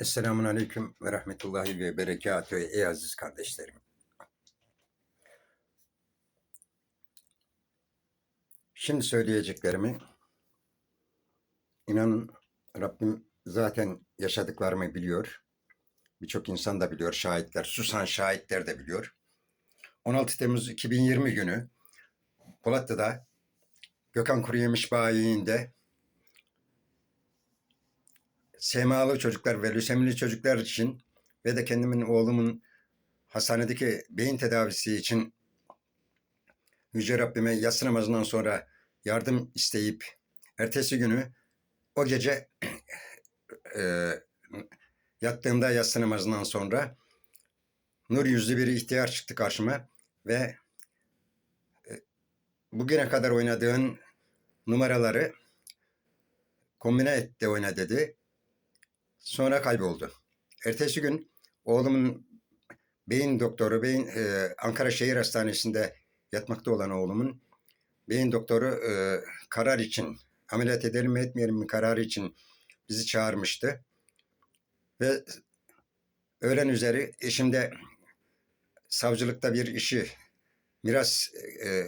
Esselamun Aleyküm ve Rahmetullahi ve Berekatühü ey aziz kardeşlerim. Şimdi söyleyeceklerimi inanın Rabbim zaten yaşadıklarımı biliyor. Birçok insan da biliyor, şahitler, susan şahitler de biliyor. 16 Temmuz 2020 günü Polatlı'da Gökhan Kuruyemiş bayiinde semalı çocuklar ve lösemili çocuklar için ve de kendimin oğlumun hastanedeki beyin tedavisi için Yüce Rabbime yatsı namazından sonra yardım isteyip ertesi günü o gece e, yattığımda yatsı namazından sonra nur yüzlü bir ihtiyar çıktı karşıma ve e, bugüne kadar oynadığın numaraları kombine et de oyna dedi. Sonra kayboldu. Ertesi gün oğlumun beyin doktoru, beyin e, Ankara Şehir Hastanesi'nde yatmakta olan oğlumun beyin doktoru e, karar için ameliyat edelim mi etmeyelim mi kararı için bizi çağırmıştı. Ve öğlen üzeri eşim de savcılıkta bir işi miras e,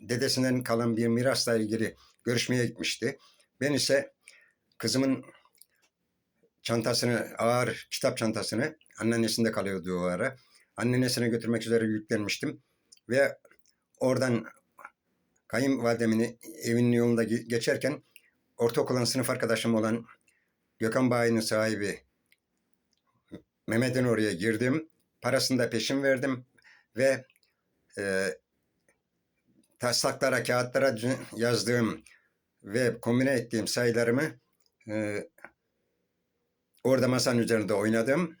dedesinden kalan bir mirasla ilgili görüşmeye gitmişti. Ben ise kızımın çantasını, ağır kitap çantasını, anneannesinde kalıyordu o ara. Anneannesine götürmek üzere yüklenmiştim. Ve oradan kayınvalidemin evinin yolunda geçerken ortaokulun sınıf arkadaşım olan Gökhan Bayi'nin sahibi Mehmet'in oraya girdim. Parasını da peşin verdim ve e, taslaklara, kağıtlara yazdığım ve kombine ettiğim sayılarımı e, Orada masanın üzerinde oynadım.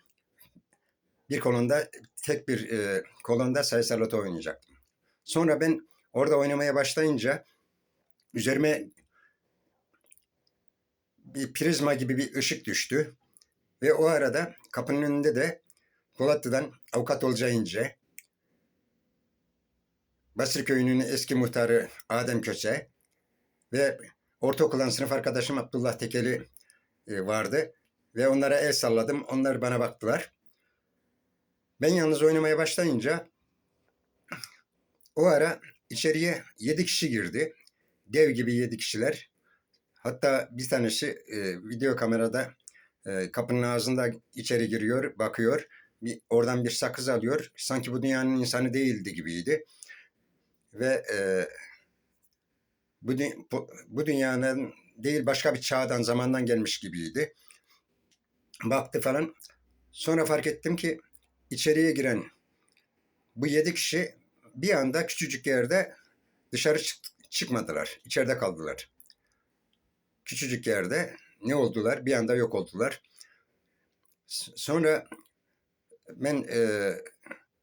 Bir kolonda tek bir e, kolonda sayısal loto oynayacaktım. Sonra ben orada oynamaya başlayınca üzerime bir prizma gibi bir ışık düştü. Ve o arada kapının önünde de Polatlı'dan avukat olacağınca Basri Köyü'nün eski muhtarı Adem Köse ve ortaokuldan sınıf arkadaşım Abdullah Tekeli e, vardı. Ve onlara el salladım. Onlar bana baktılar. Ben yalnız oynamaya başlayınca o ara içeriye yedi kişi girdi. Dev gibi yedi kişiler. Hatta bir tanesi e, video kamerada e, kapının ağzında içeri giriyor, bakıyor. Bir, oradan bir sakız alıyor. Sanki bu dünyanın insanı değildi gibiydi. Ve e, bu, bu, bu dünyanın değil başka bir çağdan, zamandan gelmiş gibiydi baktı falan. Sonra fark ettim ki içeriye giren bu yedi kişi bir anda küçücük yerde dışarı çık çıkmadılar. İçeride kaldılar. Küçücük yerde ne oldular? Bir anda yok oldular. Sonra ben e,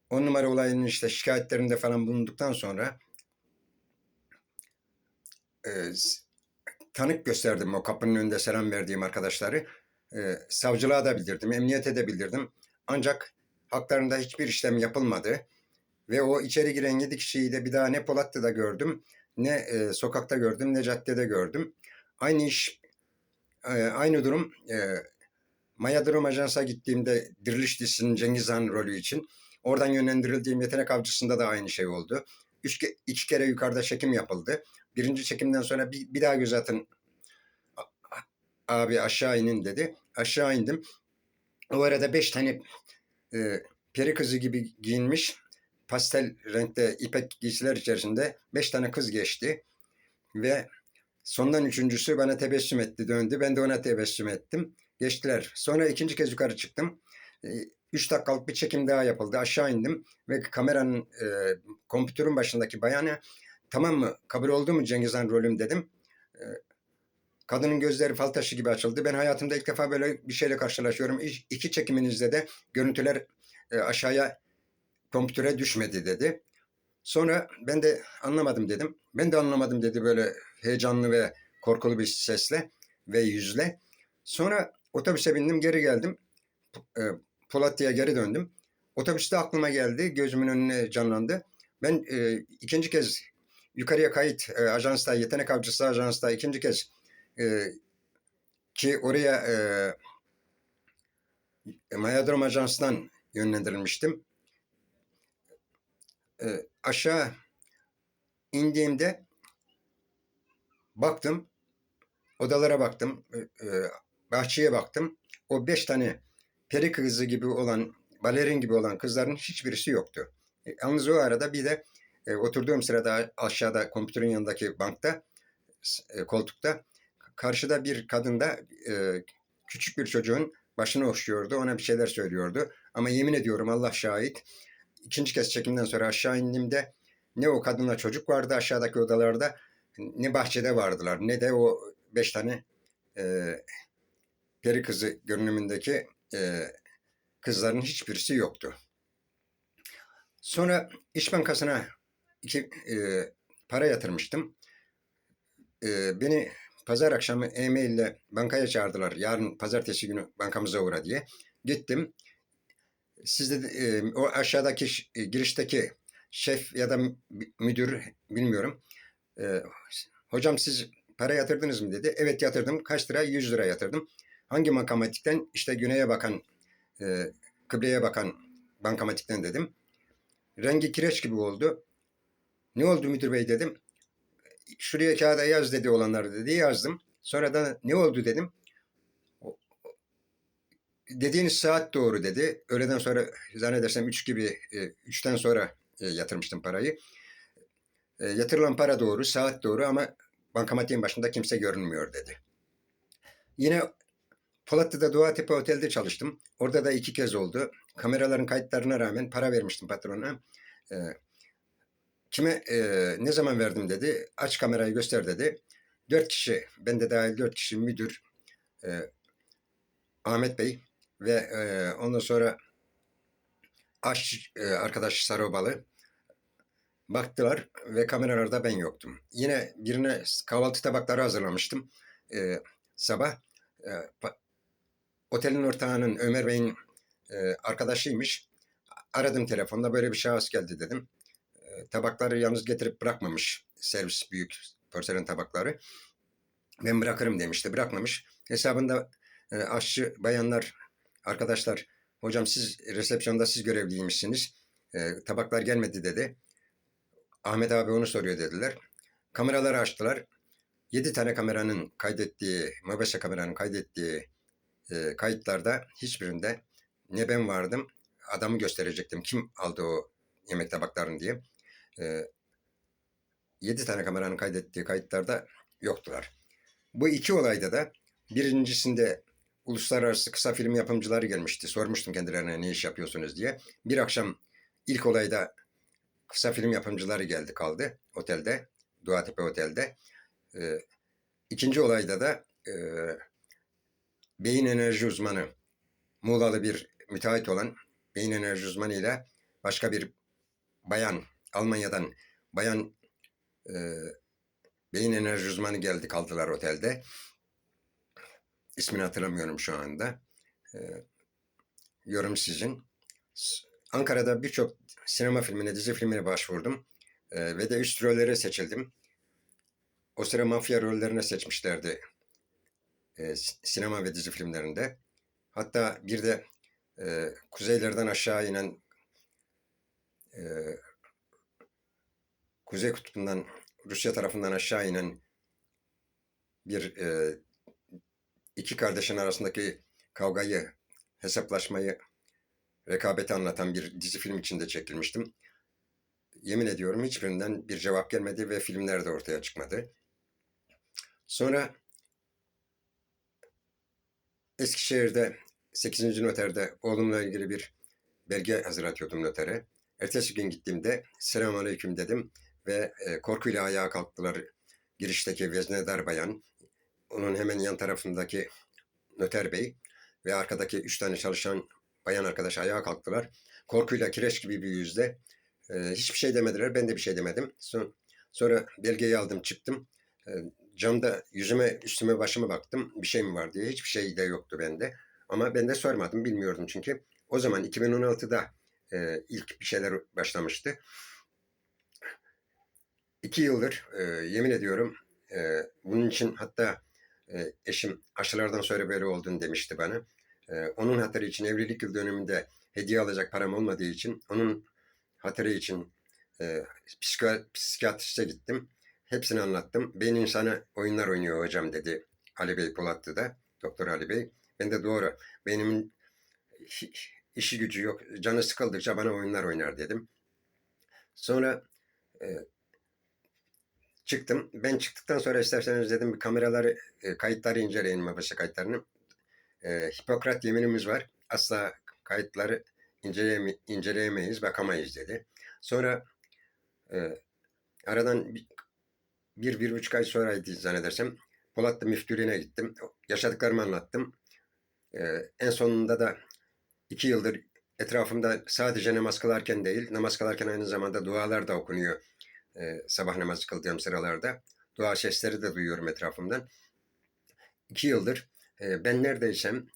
on numara olayının işte şikayetlerinde falan bulunduktan sonra e, tanık gösterdim o kapının önünde selam verdiğim arkadaşları e, savcılığa da bildirdim, emniyete de bildirdim. Ancak haklarında hiçbir işlem yapılmadı. Ve o içeri giren yedi kişiyi de bir daha ne Polatlı'da gördüm, ne e, sokakta gördüm, ne caddede gördüm. Aynı iş, e, aynı durum e, Maya Durum Ajans'a gittiğimde Diriliş dizisinin Cengiz Han rolü için. Oradan yönlendirildiğim yetenek avcısında da aynı şey oldu. Üç, iki kere yukarıda çekim yapıldı. Birinci çekimden sonra bir, bir daha göz atın abi aşağı inin dedi. Aşağı indim. O arada beş tane e, peri kızı gibi giyinmiş pastel renkte ipek giysiler içerisinde beş tane kız geçti. Ve sondan üçüncüsü bana tebessüm etti döndü. Ben de ona tebessüm ettim. Geçtiler. Sonra ikinci kez yukarı çıktım. E, üç dakikalık bir çekim daha yapıldı. Aşağı indim ve kameranın e, kompütürün başındaki bayana tamam mı kabul oldu mu Cengiz Han rolüm dedim. E, Kadının gözleri fal taşı gibi açıldı. Ben hayatımda ilk defa böyle bir şeyle karşılaşıyorum. İki çekiminizde de görüntüler e, aşağıya kompütöre düşmedi dedi. Sonra ben de anlamadım dedim. Ben de anlamadım dedi böyle heyecanlı ve korkulu bir sesle ve yüzle. Sonra otobüse bindim geri geldim. E, Polatlı'ya geri döndüm. Otobüste aklıma geldi. Gözümün önüne canlandı. Ben e, ikinci kez yukarıya kayıt e, ajansta, yetenek avcısı ajansta ikinci kez e, ki oraya e, Mayadrom Ajans'tan yönlendirilmiştim. E, aşağı indiğimde baktım, odalara baktım, e, bahçeye baktım. O beş tane peri kızı gibi olan, balerin gibi olan kızların hiçbirisi yoktu. E, yalnız o arada bir de e, oturduğum sırada aşağıda kompütürün yanındaki bankta, e, koltukta karşıda bir kadın da e, küçük bir çocuğun başını okşuyordu. Ona bir şeyler söylüyordu. Ama yemin ediyorum Allah şahit. ikinci kez çekimden sonra aşağı indiğimde ne o kadınla çocuk vardı aşağıdaki odalarda ne bahçede vardılar ne de o beş tane e, peri kızı görünümündeki e, kızların hiçbirisi yoktu. Sonra İş Bankası'na iki e, para yatırmıştım. E, beni pazar akşamı e-mail ile bankaya çağırdılar. Yarın pazartesi günü bankamıza uğra diye. Gittim. Siz de e, o aşağıdaki e, girişteki şef ya da mü- müdür bilmiyorum. E, hocam siz para yatırdınız mı dedi. Evet yatırdım. Kaç lira? 100 lira yatırdım. Hangi bankamatikten? İşte güneye bakan, e, kıbleye bakan bankamatikten dedim. Rengi kireç gibi oldu. Ne oldu müdür bey dedim. Şuraya kağıda yaz dedi olanlar dedi. Yazdım. Sonra da ne oldu dedim. Dediğiniz saat doğru dedi. Öğleden sonra zannedersem 3 gibi, 3'ten sonra e, yatırmıştım parayı. E, Yatırılan para doğru, saat doğru ama bankamatiğin başında kimse görünmüyor dedi. Yine Polatlı'da Doğatepe Otel'de çalıştım. Orada da iki kez oldu. Kameraların kayıtlarına rağmen para vermiştim patrona. E, kime e, ne zaman verdim dedi. Aç kamerayı göster dedi. Dört kişi, ben de dahil dört kişi müdür, e, Ahmet Bey ve e, ondan sonra aş e, arkadaş Sarobalı baktılar ve kameralarda ben yoktum. Yine birine kahvaltı tabakları hazırlamıştım e, sabah. E, otelin ortağının Ömer Bey'in e, arkadaşıymış. Aradım telefonda böyle bir şahıs geldi dedim. Tabakları yalnız getirip bırakmamış. Servis büyük porselen tabakları. Ben bırakırım demişti. Bırakmamış. Hesabında e, aşçı bayanlar, arkadaşlar hocam siz resepsiyonda siz görevliymişsiniz. E, tabaklar gelmedi dedi. Ahmet abi onu soruyor dediler. Kameraları açtılar. 7 tane kameranın kaydettiği, Mobese kameranın kaydettiği e, kayıtlarda hiçbirinde ne ben vardım, adamı gösterecektim. Kim aldı o yemek tabaklarını diye. E, 7 tane kameranın kaydettiği kayıtlarda yoktular. Bu iki olayda da birincisinde uluslararası kısa film yapımcıları gelmişti. Sormuştum kendilerine ne iş yapıyorsunuz diye. Bir akşam ilk olayda kısa film yapımcıları geldi kaldı otelde. Doğatepe Otel'de. Ee, ikinci olayda da e, beyin enerji uzmanı Muğla'lı bir müteahhit olan beyin enerji uzmanı ile başka bir bayan Almanya'dan bayan e, beyin enerji uzmanı geldi kaldılar otelde. İsmini hatırlamıyorum şu anda. E, yorum sizin. Ankara'da birçok sinema filmine, dizi filmine başvurdum. E, ve de üst rollere seçildim. O sıra mafya rollerine seçmişlerdi e, sinema ve dizi filmlerinde. Hatta bir de e, kuzeylerden aşağı inen e, Kuzey Kutbu'ndan Rusya tarafından aşağı inen bir e, iki kardeşin arasındaki kavgayı, hesaplaşmayı, rekabeti anlatan bir dizi film içinde çekilmiştim. Yemin ediyorum hiçbirinden bir cevap gelmedi ve filmler de ortaya çıkmadı. Sonra Eskişehir'de 8. noterde oğlumla ilgili bir belge hazırlatıyordum notere. Ertesi gün gittiğimde selamünaleyküm dedim ve e, korkuyla ayağa kalktılar girişteki veznedar bayan, onun hemen yan tarafındaki noter bey ve arkadaki üç tane çalışan bayan arkadaş ayağa kalktılar. Korkuyla kireç gibi bir yüzle e, hiçbir şey demediler, ben de bir şey demedim. Son, sonra belgeyi aldım çıktım. E, camda yüzüme, üstüme, başıma baktım. Bir şey mi var diye. Hiçbir şey de yoktu bende. Ama ben de sormadım, bilmiyordum çünkü. O zaman 2016'da e, ilk bir şeyler başlamıştı. İki yıldır e, yemin ediyorum e, bunun için hatta e, eşim aşılardan sonra böyle olduğunu demişti bana. Ee, onun hatırı için evlilik yıl dönümünde hediye alacak param olmadığı için onun hatırı için e, psikiyatriste gittim. Hepsini anlattım. Beyin insanı oyunlar oynuyor hocam dedi Ali Bey Polatlı da. Doktor Ali Bey. Ben de doğru. Benim işi gücü yok. Canı sıkıldıkça bana oyunlar oynar dedim. Sonra e, çıktım. Ben çıktıktan sonra isterseniz dedim bir kameraları, e, kayıtları inceleyin mabasa kayıtlarını. E, Hipokrat yeminimiz var. Asla kayıtları inceleyeme, inceleyemeyiz, bakamayız dedi. Sonra e, aradan bir, bir, bir buçuk ay sonraydı zannedersem Polatlı müftülüğüne gittim. Yaşadıklarımı anlattım. E, en sonunda da iki yıldır etrafımda sadece namaz kılarken değil, namaz kılarken aynı zamanda dualar da okunuyor. E, sabah namazı kıldığım sıralarda. Dua sesleri de duyuyorum etrafımdan. İki yıldır e, ben neredeysem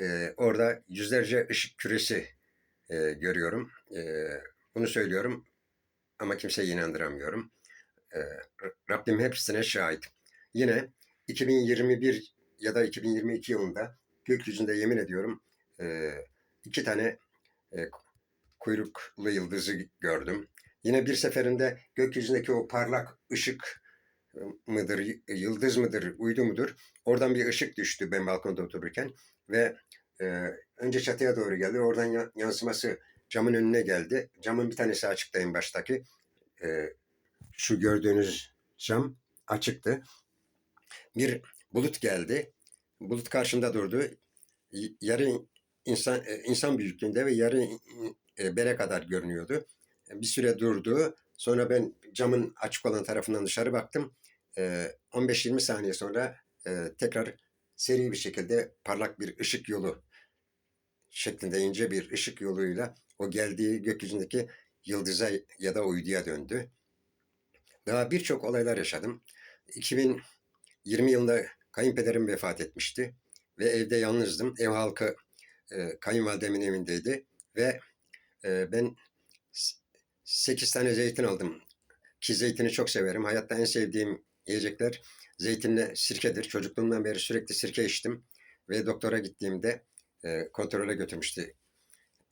e, orada yüzlerce ışık küresi e, görüyorum. E, bunu söylüyorum ama kimseyi inandıramıyorum. E, Rabbim hepsine şahit. Yine 2021 ya da 2022 yılında gökyüzünde yemin ediyorum e, iki tane e, kuyruklu yıldızı gördüm. Yine bir seferinde gökyüzündeki o parlak ışık e, mıdır, yıldız mıdır, uydu mudur? Oradan bir ışık düştü ben balkonda otururken ve e, önce çatıya doğru geldi. Oradan ya- yansıması camın önüne geldi. Camın bir tanesi açıktı en baştaki. E, şu gördüğünüz cam açıktı. Bir bulut geldi. Bulut karşımda durdu. Yarı insan e, insan büyüklüğünde ve yarı e, bere kadar görünüyordu. Bir süre durdu. Sonra ben camın açık olan tarafından dışarı baktım. E, 15-20 saniye sonra e, tekrar seri bir şekilde parlak bir ışık yolu şeklinde ince bir ışık yoluyla o geldiği gökyüzündeki yıldıza ya da uyduya döndü. Daha birçok olaylar yaşadım. 2020 yılında kayınpederim vefat etmişti ve evde yalnızdım. Ev halkı e, kayınvalidemin evindeydi ve e, ben 8 tane zeytin aldım. Ki zeytini çok severim. Hayatta en sevdiğim yiyecekler zeytinle sirkedir. Çocukluğumdan beri sürekli sirke içtim. Ve doktora gittiğimde e, kontrole götürmüştü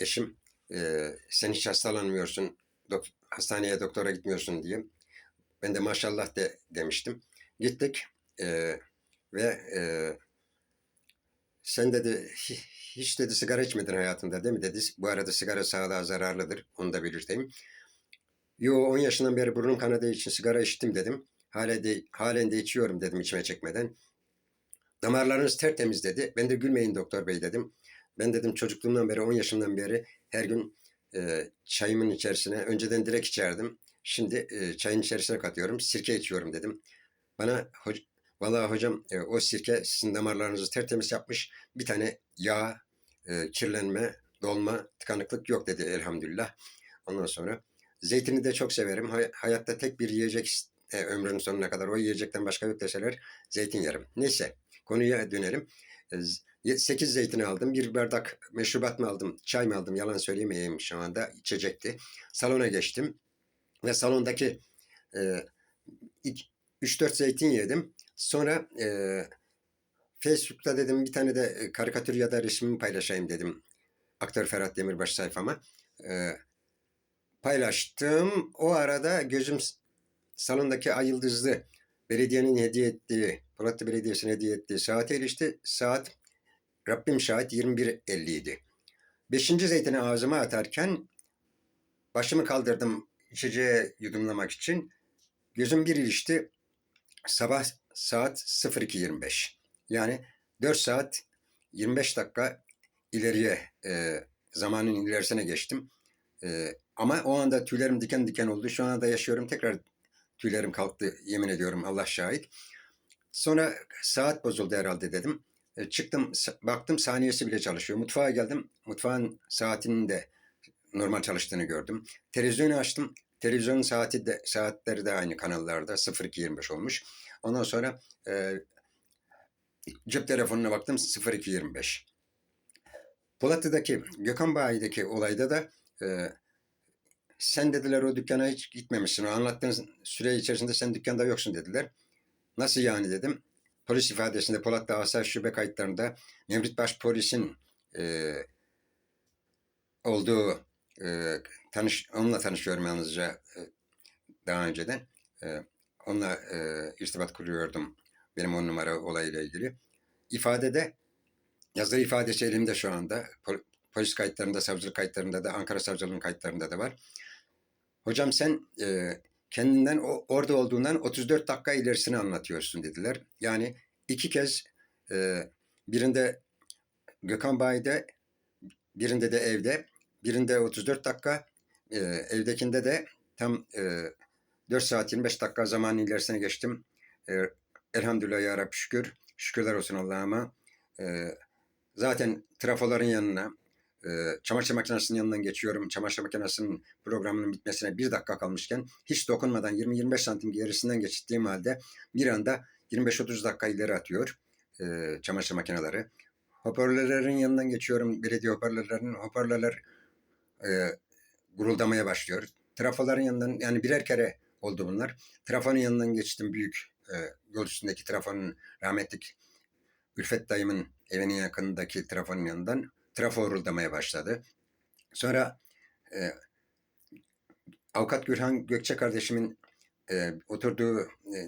eşim. E, sen hiç hastalanmıyorsun, dok- hastaneye doktora gitmiyorsun diye. Ben de maşallah de demiştim. Gittik e, ve e, sen dedi "hi- hiç dedi sigara içmedin hayatında değil mi dedi. Bu arada sigara sağlığa zararlıdır. Onu da belirteyim. Yo 10 yaşından beri burnum kanadığı için sigara içtim dedim. Halen de, halen de içiyorum dedim içime çekmeden. Damarlarınız tertemiz dedi. Ben de gülmeyin doktor bey dedim. Ben dedim çocukluğumdan beri 10 yaşımdan beri her gün e, çayımın içerisine önceden direkt içerdim. Şimdi e, çayın içerisine katıyorum. Sirke içiyorum dedim. Bana hoc- vallahi hocam e, o sirke sizin damarlarınızı tertemiz yapmış. Bir tane yağ, e, kirlenme, dolma, tıkanıklık yok dedi elhamdülillah. Ondan sonra zeytini de çok severim. Hay- hayatta tek bir yiyecek e, ömrünün sonuna kadar o yiyecekten başka yok deseler zeytin yerim. Neyse konuya dönelim. 8 zeytini aldım. Bir bardak meşrubat mı aldım, çay mı aldım yalan söylemeyeyim şu anda içecekti. Salona geçtim ve salondaki e, 3-4 zeytin yedim. Sonra e, Facebook'ta dedim bir tane de e, karikatür ya da resmimi paylaşayım dedim. Aktör Ferhat Demirbaş sayfama. E, paylaştım. O arada gözüm salondaki ay yıldızlı belediyenin hediye ettiği, Polatlı Belediyesi'nin hediye ettiği saate ilişti. Saat Rabbim şahit 21.50 idi. Beşinci zeytini ağzıma atarken başımı kaldırdım içeceği yudumlamak için. Gözüm bir ilişti. Sabah saat 02.25. Yani 4 saat 25 dakika ileriye e, zamanın ilerisine geçtim. E, ama o anda tüylerim diken diken oldu. Şu anda yaşıyorum. Tekrar tüylerim kalktı. Yemin ediyorum Allah şahit. Sonra saat bozuldu herhalde dedim. E, çıktım baktım saniyesi bile çalışıyor. Mutfağa geldim. Mutfağın saatinin de normal çalıştığını gördüm. Televizyonu açtım. Televizyonun saati de saatleri de aynı kanallarda 02.25 olmuş. Ondan sonra e, cep telefonuna baktım 02.25. Polatlı'daki Gökhan Bayi'deki olayda da e, sen dediler o dükkana hiç gitmemişsin. O anlattığın süre içerisinde sen dükkanda yoksun dediler. Nasıl yani dedim. Polis ifadesinde Polatlı Asayiş Şube kayıtlarında Nevrit Baş Polis'in e, olduğu e, tanış onunla tanışıyorum yalnızca e, daha önceden. E, onunla e, irtibat kuruyordum benim on numara olayla ilgili. İfadede yazılı ifadesi elimde şu anda. Pol- Polis kayıtlarında, savcılık kayıtlarında da, Ankara Savcılığı'nın kayıtlarında da var. Hocam sen e, kendinden o, orada olduğundan 34 dakika ilerisini anlatıyorsun dediler. Yani iki kez e, birinde Gökhan Bayi'de, birinde de evde, birinde 34 dakika, e, evdekinde de tam e, 4 saat 25 dakika zaman ilerisine geçtim. E, elhamdülillah ya Rabbi şükür. Şükürler olsun Allah'ıma. E, zaten trafoların yanına, çamaşır makinesinin yanından geçiyorum. Çamaşır makinesinin programının bitmesine bir dakika kalmışken hiç dokunmadan 20-25 santim gerisinden geçtiğim halde bir anda 25-30 dakika ileri atıyor e, çamaşır makineleri. Hoparlörlerin yanından geçiyorum. Belediye hoparlörlerinin hoparlörler e, guruldamaya başlıyor. Trafoların yanından yani birer kere oldu bunlar. Trafonun yanından geçtim büyük e, yol üstündeki trafonun rahmetlik Ülfet dayımın evinin yakınındaki trafonun yanından trafo uğuldamaya başladı. Sonra e, avukat Gürhan Gökçe kardeşimin e, oturduğu e,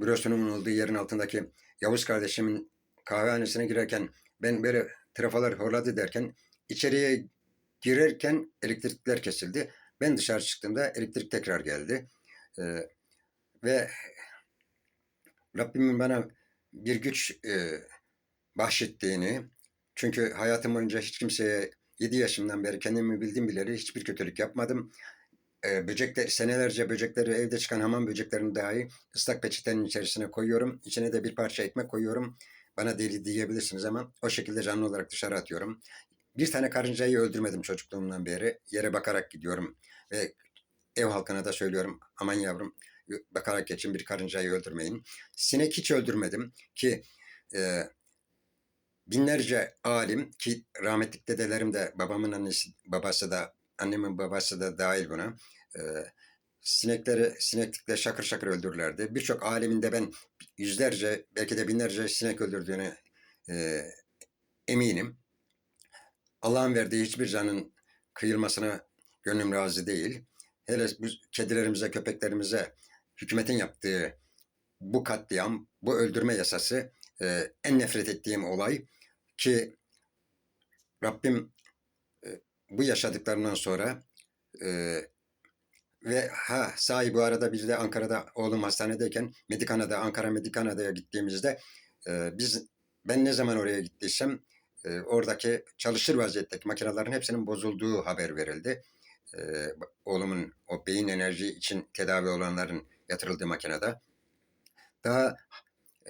bürosunun olduğu yerin altındaki Yavuz kardeşimin kahvehanesine girerken ben böyle trafolar horladı derken içeriye girerken elektrikler kesildi. Ben dışarı çıktığımda elektrik tekrar geldi. E, ve Rabbimin bana bir güç e, bahşettiğini, çünkü hayatım boyunca hiç kimseye 7 yaşımdan beri kendimi bildim bileli hiçbir kötülük yapmadım. Ee, böcekler, senelerce böcekleri evde çıkan hamam böceklerini dahi ıslak peçetenin içerisine koyuyorum. İçine de bir parça ekmek koyuyorum. Bana deli diyebilirsiniz ama o şekilde canlı olarak dışarı atıyorum. Bir tane karıncayı öldürmedim çocukluğumdan beri. Yere bakarak gidiyorum ve ev halkına da söylüyorum. Aman yavrum bakarak geçin bir karıncayı öldürmeyin. Sinek hiç öldürmedim ki e, binlerce alim ki rahmetlik dedelerim de babamın annesi babası da annemin babası da dahil buna e, sinekleri sineklikle şakır şakır öldürürlerdi. Birçok alimin de ben yüzlerce belki de binlerce sinek öldürdüğüne e, eminim. Allah'ın verdiği hiçbir canın kıyılmasına gönlüm razı değil. Hele bu kedilerimize, köpeklerimize hükümetin yaptığı bu katliam, bu öldürme yasası e, en nefret ettiğim olay ki Rabbim e, bu yaşadıklarından sonra e, ve ha sahi bu arada biz de Ankara'da oğlum hastanedeyken Medikana'da Ankara Medikana'da gittiğimizde e, biz ben ne zaman oraya gittiysem e, oradaki çalışır vaziyetteki makinelerin hepsinin bozulduğu haber verildi. E, oğlumun o beyin enerji için tedavi olanların yatırıldığı makinede. Daha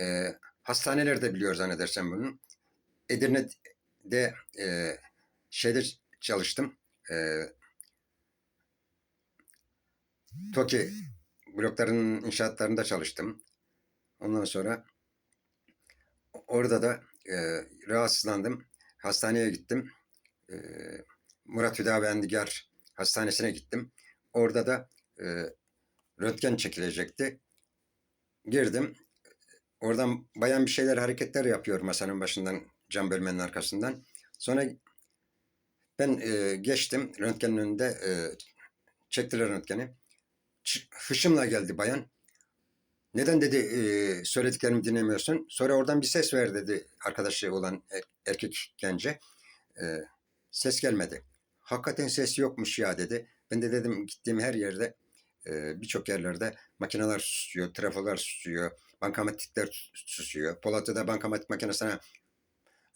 e, hastanelerde biliyor zannedersem bunu. Edirne'de e, şeyde çalıştım. E, TOKİ bloklarının inşaatlarında çalıştım. Ondan sonra orada da e, rahatsızlandım. Hastaneye gittim. E, Murat Hüdavi Endigar Hastanesi'ne gittim. Orada da e, röntgen çekilecekti. Girdim. Oradan bayan bir şeyler hareketler yapıyor masanın başından cam bölmenin arkasından. Sonra ben e, geçtim röntgenin önünde e, çektiler röntgeni. Ç- Hışımla geldi bayan. Neden dedi e, söylediklerimi dinlemiyorsun? Sonra oradan bir ses ver dedi arkadaşı olan er- erkek gence. E, ses gelmedi. Hakikaten ses yokmuş ya dedi. Ben de dedim gittiğim her yerde e, birçok yerlerde makineler susuyor, trafolar susuyor, bankamatikler susuyor. Polatlı'da bankamatik makinesine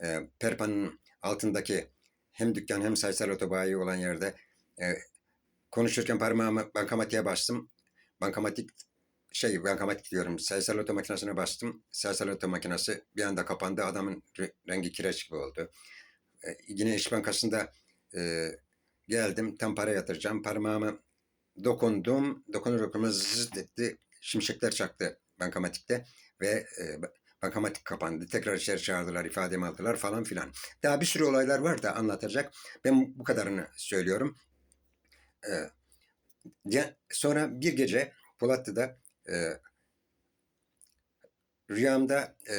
e, Perpa'nın altındaki hem dükkan hem sayısal otobayi olan yerde e, konuşurken parmağımı bankamatiğe bastım. Bankamatik şey bankamatik diyorum. Sayısal oto makinesine bastım. Sayısal oto makinesi bir anda kapandı. Adamın re- rengi kireç gibi oldu. E, yine İş Bankası'nda e, geldim. Tam para yatıracağım. Parmağımı dokundum. Dokunur dokunmaz zıt etti. Şimşekler çaktı bankamatikte ve e, bankamatik kapandı. Tekrar içeri çağırdılar, ifademi aldılar falan filan. Daha bir sürü olaylar var da anlatacak. Ben bu kadarını söylüyorum. E, ya- sonra bir gece Polatlı'da e, rüyamda e,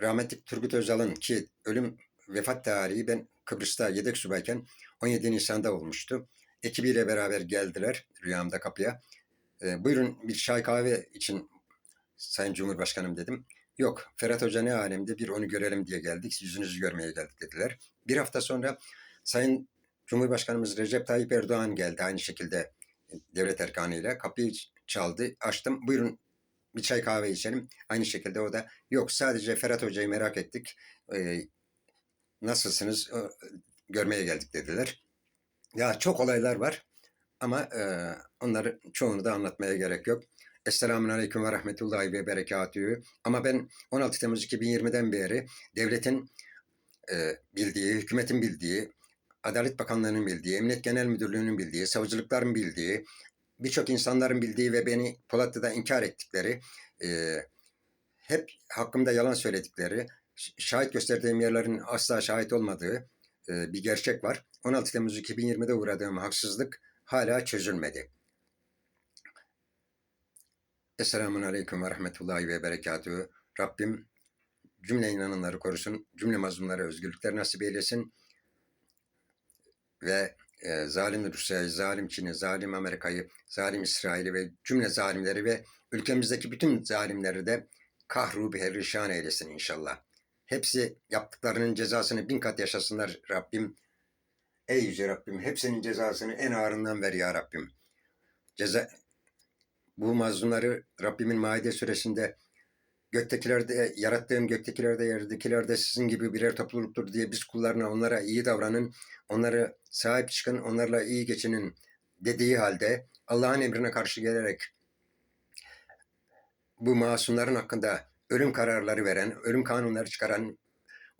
rahmetli Turgut Özal'ın ki ölüm vefat tarihi ben Kıbrıs'ta yedek subayken 17 Nisan'da olmuştu. Ekibiyle beraber geldiler rüyamda kapıya. E, buyurun bir çay kahve için Sayın Cumhurbaşkanım dedim. Yok Ferhat Hoca ne alemde bir onu görelim diye geldik. Yüzünüzü görmeye geldik dediler. Bir hafta sonra Sayın Cumhurbaşkanımız Recep Tayyip Erdoğan geldi aynı şekilde devlet erkanıyla. Kapıyı çaldı. Açtım. Buyurun bir çay kahve içelim. Aynı şekilde o da yok sadece Ferhat Hoca'yı merak ettik. Ee, nasılsınız? Görmeye geldik dediler. Ya çok olaylar var ama e, onları çoğunu da anlatmaya gerek yok. Esselamun Aleyküm ve Rahmetullahi ve Berekatühü. Ama ben 16 Temmuz 2020'den beri devletin e, bildiği, hükümetin bildiği, Adalet Bakanlığı'nın bildiği, Emniyet Genel Müdürlüğü'nün bildiği, savcılıkların bildiği, birçok insanların bildiği ve beni Polatlı'da inkar ettikleri, e, hep hakkımda yalan söyledikleri, şahit gösterdiğim yerlerin asla şahit olmadığı e, bir gerçek var. 16 Temmuz 2020'de uğradığım haksızlık hala çözülmedi. Esselamun Aleyküm ve Rahmetullahi ve Berekatühü. Rabbim cümle inananları korusun, cümle mazlumlara özgürlükler nasip eylesin ve e, zalim Rusya'yı, zalim Çin'i, zalim Amerika'yı, zalim İsrail'i ve cümle zalimleri ve ülkemizdeki bütün zalimleri de kahru perişan eylesin inşallah. Hepsi yaptıklarının cezasını bin kat yaşasınlar Rabbim. Ey yüce Rabbim hepsinin cezasını en ağırından ver ya Rabbim. Ceza, bu mazlumları Rabbimin Maide suresinde göktekilerde yarattığım göktekilerde yerdekilerde sizin gibi birer topluluktur diye biz kullarına onlara iyi davranın, onlara sahip çıkın, onlarla iyi geçinin dediği halde Allah'ın emrine karşı gelerek bu masumların hakkında ölüm kararları veren, ölüm kanunları çıkaran,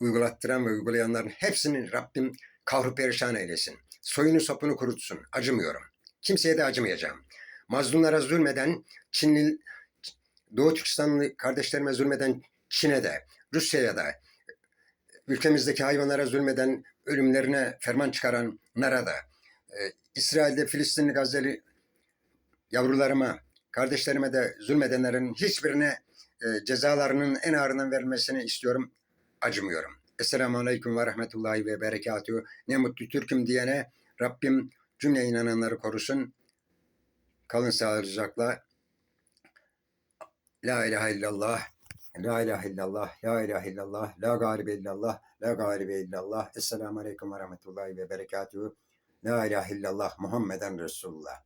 uygulattıran ve uygulayanların hepsinin Rabbim kahru perişan eylesin. Soyunu sopunu kurutsun. Acımıyorum. Kimseye de acımayacağım. Mazlumlara zulmeden Çinli, Doğu Türkistanlı kardeşlerime zulmeden Çin'e de, Rusya'ya da, ülkemizdeki hayvanlara zulmeden, ölümlerine ferman çıkaranlara da, e, İsrail'de Filistinli Gazze'li yavrularıma, kardeşlerime de zulmedenlerin hiçbirine e, cezalarının en ağırından verilmesini istiyorum. Acımıyorum. Esselamu Aleyküm ve Rahmetullahi ve Berekatühü. Ne mutlu Türk'üm diyene Rabbim cümle inananları korusun. Kalın sağlıcakla. La ilahe illallah. La ilahe illallah. La ilahe illallah. La galibe illallah. La galibe illallah. Esselamu Aleyküm ve Rahmetullahi ve Berekatühü. La ilahe illallah. Muhammeden Resulullah.